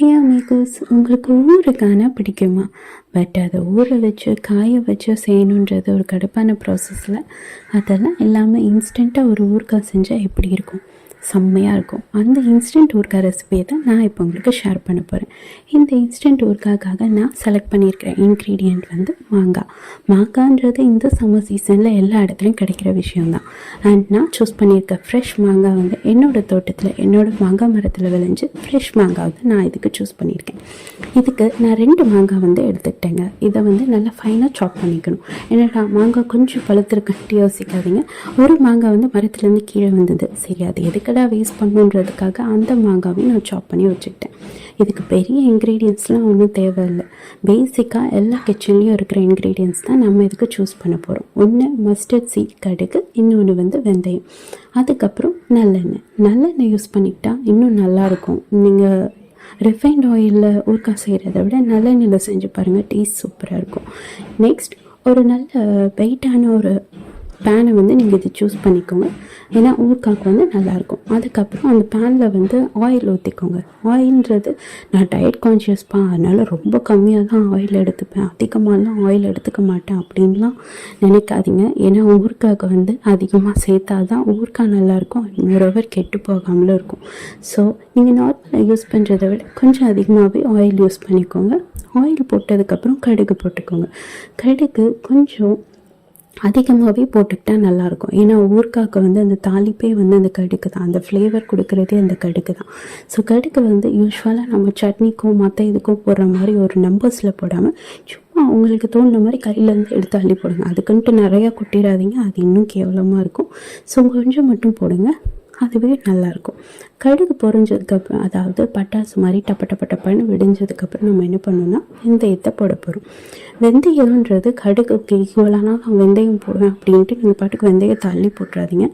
ஹே அமேகோஸ் உங்களுக்கு ஊறுகானா பிடிக்குமா? பட் அதை ஊற வச்சு காய வச்சு செய்யணுன்றது ஒரு கடுப்பான ப்ராசஸில் அதெல்லாம் இல்லாமல் இன்ஸ்டண்ட்டாக ஒரு ஊறுகாய் செஞ்சால் எப்படி இருக்கும்? செம்மையாக இருக்கும். அந்த இன்ஸ்டன்ட் ஊறுகாய் ரெசிபியை தான் நான் இப்போ உங்களுக்கு ஷேர் பண்ண போகிறேன் இந்த இன்ஸ்டன்ட் ஊறுகாய்க்காக நான் செலக்ட் பண்ணியிருக்கிற இன்க்ரீடியண்ட் வந்து மாங்காய் மாங்கான்றது இந்த சம்மர் சீசனில் எல்லா இடத்துலையும் கிடைக்கிற விஷயம்தான் அண்ட் நான் சூஸ் பண்ணியிருக்க ஃப்ரெஷ் மாங்காய் வந்து என்னோடய தோட்டத்தில் என்னோடய மாங்காய் மரத்தில் விளைஞ்சு ஃப்ரெஷ் மாங்காய் வந்து நான் இதுக்கு சூஸ் பண்ணியிருக்கேன். இதுக்கு நான் ரெண்டு மாங்காய் வந்து எடுத்துக்கிட்டேங்க. இதை வந்து நல்லா ஃபைனாக சாப் பண்ணிக்கணும். என்னடா மாங்காய் கொஞ்சம் பழுத்திருக்கன்ட்டு யோசிக்காதீங்க. ஒரு மாங்காய் வந்து மரத்துலேருந்து கீழே வந்தது சரி அது எதுக்கடா வேஸ்ட் பண்ணுன்றதுக்காக அந்த மாங்காவையும் நான் சாப் பண்ணி வச்சுக்கிட்டேன். இதுக்கு பெரிய இன்க்ரீடியன்ஸ்லாம் ஒன்றும் தேவையில்லை. பேசிக்காக எல்லா கிச்சன்லேயும் இருக்கிற இன்க்ரீடியன்ஸ் தான் நம்ம இதுக்கு சூஸ் பண்ண போகிறோம் ஒன்று மஸ்டர்ட் சீட் கடுகு இன்னொன்று வந்து வெந்தயம். அதுக்கப்புறம் நல்லெண்ணெய். நல்லெண்ணெய் யூஸ் பண்ணிக்கிட்டால் இன்னும் நல்லாயிருக்கும் நீங்கள் ரிஃபைண்ட் ஆயிலில் ஊறுக்காய் செய்கிறத விட நல்லெண்ணெயில் செஞ்சு பாருங்கள் டேஸ்ட் சூப்பராக இருக்கும். நெக்ஸ்ட் ஒரு நல்ல வெயிட்டான ஒரு பேனை வந்து நீங்கள் இது சூஸ் பண்ணிக்கோங்க. ஏன்னா ஊருக்காக்கு வந்து நல்லாயிருக்கும். அதுக்கப்புறம் அந்த பேனில் வந்து ஆயில் ஊற்றிக்கோங்க ஆயில்ன்றது நான் டயட் கான்ஷியஸ்ப்பா அதனால் ரொம்ப கம்மியாக தான் ஆயில் எடுத்துப்பேன். அதிகமாகலாம் ஆயில் எடுத்துக்க மாட்டேன் அப்படின்லாம் நினைக்காதீங்க. ஏன்னா ஊறுகாய்க்கு வந்து அதிகமாக சேர்த்தா தான் ஊறுகாய் நல்லாயிருக்கும். இன்னொருவர் கெட்டு போகாமலும் இருக்கும். ஸோ நீங்கள் நார்மலாக யூஸ் பண்ணுறத விட கொஞ்சம் அதிகமாகவே ஆயில் யூஸ் பண்ணிக்கோங்க. ஆயில் போட்டதுக்கப்புறம் கடுகு போட்டுக்கோங்க. கடுகு கொஞ்சம் அதிகமாகவே போட்டுக்கிட்டா நல்லாயிருக்கும். ஏன்னா ஊறுகாய்க்கு வந்து அந்த தாளிப்பே வந்து அந்த கடுக்கு தான் அந்த ஃப்ளேவர் கொடுக்குறதே அந்த கடுக்கு தான் ஸோ கடுக்கு வந்து யூஸ்வலாக நம்ம சட்னிக்கும் மற்ற இதுக்கும் போடுற மாதிரி ஒரு நம்பர்ஸில் போடாமல் சும்மா உங்களுக்கு தோணுன மாதிரி கையிலேருந்து எடுத்து அள்ளி போடுங்க. அதுக்குன்ட்டு நிறையா கொட்டிடாதீங்க. அது இன்னும் கேவலமாக இருக்கும். ஸோ கொஞ்சம் மட்டும் போடுங்க. அதுவே நல்லாயிருக்கும். கடுகு பொரிஞ்சதுக்கப்புறம் அதாவது பட்டாசு மாதிரி டப்ப டப்ப டப்பன்னு விடிஞ்சதுக்கப்புறம் நம்ம என்ன பண்ணணும்னா வெந்தயத்தை போட போகிறோம் வெந்தயம்ன்றது கடுகுக்கு ஈக்குவலானா நான் வெந்தயம் போடுவேன் அப்படின்ட்டு நீங்கள் பாட்டுக்கு வெந்தயத்தை அள்ளி போட்டுறாதீங்க.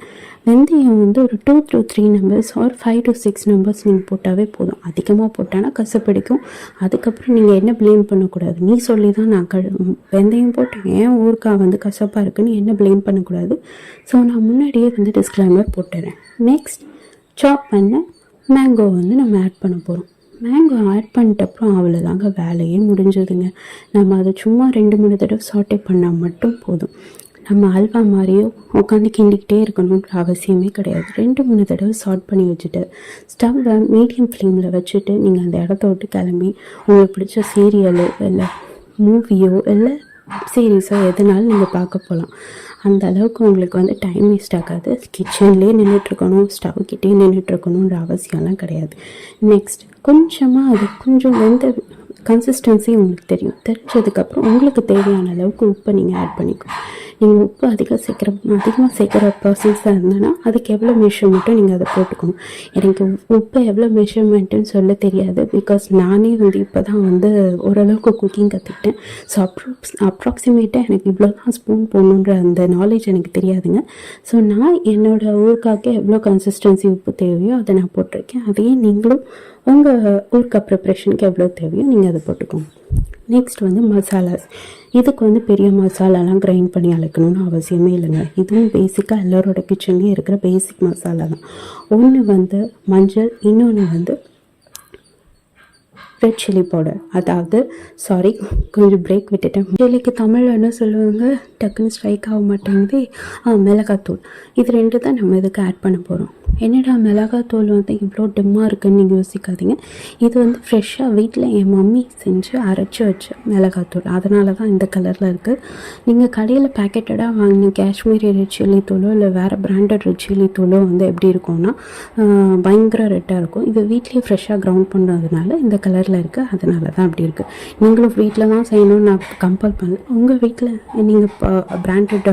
வெந்தயம் வந்து ஒரு two to three numbers or five to six numbers நீங்கள் போட்டாவே போதும். அதிகமாக போட்டானா கசப்பிடிக்கும் அதுக்கப்புறம் நீங்கள் என்ன ப்ளேம் பண்ணக்கூடாது? நீ சொல்லி தான் நான் கழு வெந்தயம் போட்டு ஏன் ஊருக்காக வந்து கசப்பாக இருக்குன்னு என்ன ப்ளேம் பண்ணக்கூடாது? ஸோ நான் முன்னாடியே வந்து டிஸ்க்ளைமர் போட்டுறேன். நெக்ஸ்ட் சாப் பண்ண மேங்கோ வந்து நம்ம ஆட் பண்ண போகிறோம் மேங்கோ ஆட் பண்ணிட்டப்புறம் அவ்வளோதாங்க வேலையே முடிஞ்சதுங்க. நம்ம அதை சும்மா ரெண்டு மூணு தடவை சாட்டே பண்ணால் மட்டும் போதும். நம்ம அல்வா மாதிரியோ உட்காந்து கிண்டிக்கிட்டே இருக்கணுன்ற அவசியமே கிடையாது. ரெண்டு மூணு தடவை சார்ட் பண்ணி வச்சுட்டு ஸ்டவ்வை மீடியம் ஃப்ளேமில் வச்சுட்டு நீங்கள் அந்த இடத்த விட்டு கிளம்பி உங்களுக்கு பிடிச்ச சீரியலோ இல்லை மூவியோ இல்லை சீரீஸோ எதுனாலும் நீங்கள் பார்க்க போகலாம் அந்த அளவுக்கு உங்களுக்கு வந்து டைம் வேஸ்ட் ஆகாது. கிச்சன்லேயே நின்றுட்டுருக்கணும் ஸ்டவ் கிட்டே நின்றுட்டுருக்கணுன்ற அவசியம்லாம் கிடையாது. நெக்ஸ்ட் கொஞ்சமாக அது கொஞ்சம் வெந்த கன்சிஸ்டன்சி உங்களுக்கு தெரியும். தெரிஞ்சதுக்கப்புறம் உங்களுக்கு தேவையான அளவுக்கு உப்பை நீங்கள் ஆட் பண்ணிக்கணும். நீங்கள் உப்பு அதிகம் சேர்க்குற அதிகமாக சேர்க்குற ப்ராசஸாக இருந்ததுன்னா அதுக்கு எவ்வளோ மெஷர்மெண்ட்டும் நீங்கள் அதை போட்டுக்கணும் எனக்கு உப்பு எவ்வளோ மெஷர்மெண்ட்டுன்னு சொல்ல தெரியாது. பிகாஸ் நானே வந்து இப்போ தான் வந்து ஓரளவுக்கு குக்கிங் கற்றுக்கிட்டேன் ஸோ அப்ராக்ஸ் அப்ராக்சிமேட்டாக எனக்கு இவ்வளோ தான் ஸ்பூன் போடணுன்ற அந்த நாலேஜ் எனக்கு தெரியாதுங்க. ஸோ நான் என்னோடய ஊருக்காக எவ்வளோ கன்சிஸ்டன்சி உப்பு தேவையோ அதை நான் போட்டிருக்கேன். அதையே நீங்களும் உங்கள் ஊருக்கா ப்ரிப்ரேஷனுக்கு எவ்வளோ தேவையோ நீங்கள் அதை போட்டுக்கோங்க. நெக்ஸ்ட் வந்து மசாலாஸ் இதுக்கு வந்து பெரிய மசாலாலாம் கிரைண்ட் பண்ணி அழைக்கணும்னு அவசியமே இல்லைங்க. இதுவும் பேசிக்காக எல்லோரோட கிச்சன்லேயும் இருக்கிற பேசிக் மசாலா தான். ஒன்று வந்து மஞ்சள் இன்னொன்று வந்து ரெட் சில்லி பவுடர் அதாவது சாரி கொஞ்சம் பிரேக் விட்டுட்டேன். சில்லிக்கு தமிழில் என்ன சொல்லுவாங்க? டக்குன்னு ஸ்ட்ரைக் ஆக மாட்டேங்குது. ஆ மிளகாத்தூள். இது ரெண்டு தான் நம்ம இதுக்கு ஆட் பண்ண போகிறோம் என்னடா மிளகாத்தூள் வந்து இவ்வளோ டிம்மாக இருக்குன்னு நீங்கள் யோசிக்காதீங்க. இது வந்து ஃப்ரெஷ்ஷாக வீட்டில் என் மம்மி செஞ்சு அரைச்சி வச்ச மிளகாத்தூள் அதனால தான் இந்த கலரில் இருக்குது நீங்கள் கடையில் பேக்கெட்டடாக வாங்கின காஷ்மீரி ரெட் சில்லி தூளோ இல்லை வேறு பிராண்டட் ரெட் சில்லி தூளோ வந்து எப்படி இருக்கும்னா பயங்கர ரெட்டாக இருக்கும். இது வீட்லேயே ஃப்ரெஷ்ஷாக கிரவுண்ட் பண்ணுறதுனால இந்த கலரில் இருக்குது அதனால தான் அப்படி இருக்குது நீங்களும் வீட்டில் தான் செய்யணும்னு நான் கம்பல் பண்ணல. உங்கள் வீட்டில் நீங்கள் பிராண்டட்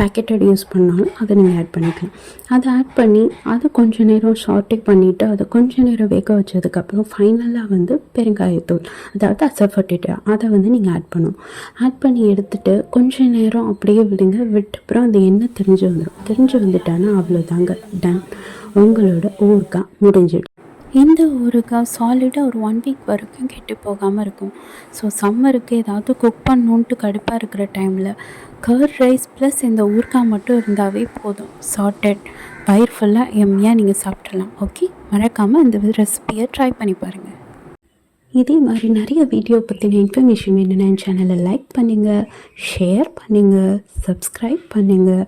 பேக்கெட்டட் யூஸ் பண்ணாலும் அதை நீங்கள் ஆட் பண்ணிக்கலாம். அதை ஆட் பண்ணி அதை கொஞ்ச நேரம் ஷார்ட்டே பண்ணிவிட்டு அதை கொஞ்ச நேரம் வேக வச்சதுக்கப்புறம் ஃபைனலாக வந்து பெருங்காயத்தூள் அதாவது அசஃபர்டிட்டு அதை வந்து நீங்கள் ஆட் பண்ணும் ஆட் பண்ணி எடுத்துட்டு கொஞ்ச நேரம் அப்படியே விடுங்க. விட்ட அப்புறம் அந்த எண்ணெய் தெரிஞ்சு வந்துடும் தெரிஞ்சு வந்துட்டானா அவ்வளோதாங்க டன் உங்களோட ஊருக்காக முடிஞ்சிடும். இந்த ஊறுகாய் சாலிடாக ஒரு ஒன் வீக் வரைக்கும் கெட்டு போகாமல் இருக்கும். ஸோ சம்மருக்கு ஏதாவது குக் பண்ணணுன்ட்டு கடுப்பாக இருக்கிற டைமில் கர்ட் ரைஸ் ப்ளஸ் இந்த ஊறுகாய் மட்டும் இருந்தாவே போதும். சார்ட்டட் வயிறு ஃபுல்லாக எம்மியாக நீங்கள் சாப்பிட்றலாம் ஓகே மறக்காமல் இந்த ரெசிபியை ட்ரை பண்ணி பாருங்கள் இதே மாதிரி நிறைய வீடியோ பற்றின இன்ஃபர்மேஷன் வேணும்னா என் சேனலை லைக் பண்ணுங்கள் ஷேர் பண்ணுங்கள் சப்ஸ்கிரைப் பண்ணுங்கள்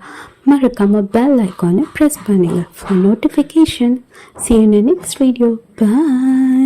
மறக்காமல் பெல் ஐக்கானை ப்ரெஸ் பண்ணுங்கள் for notification see next video bye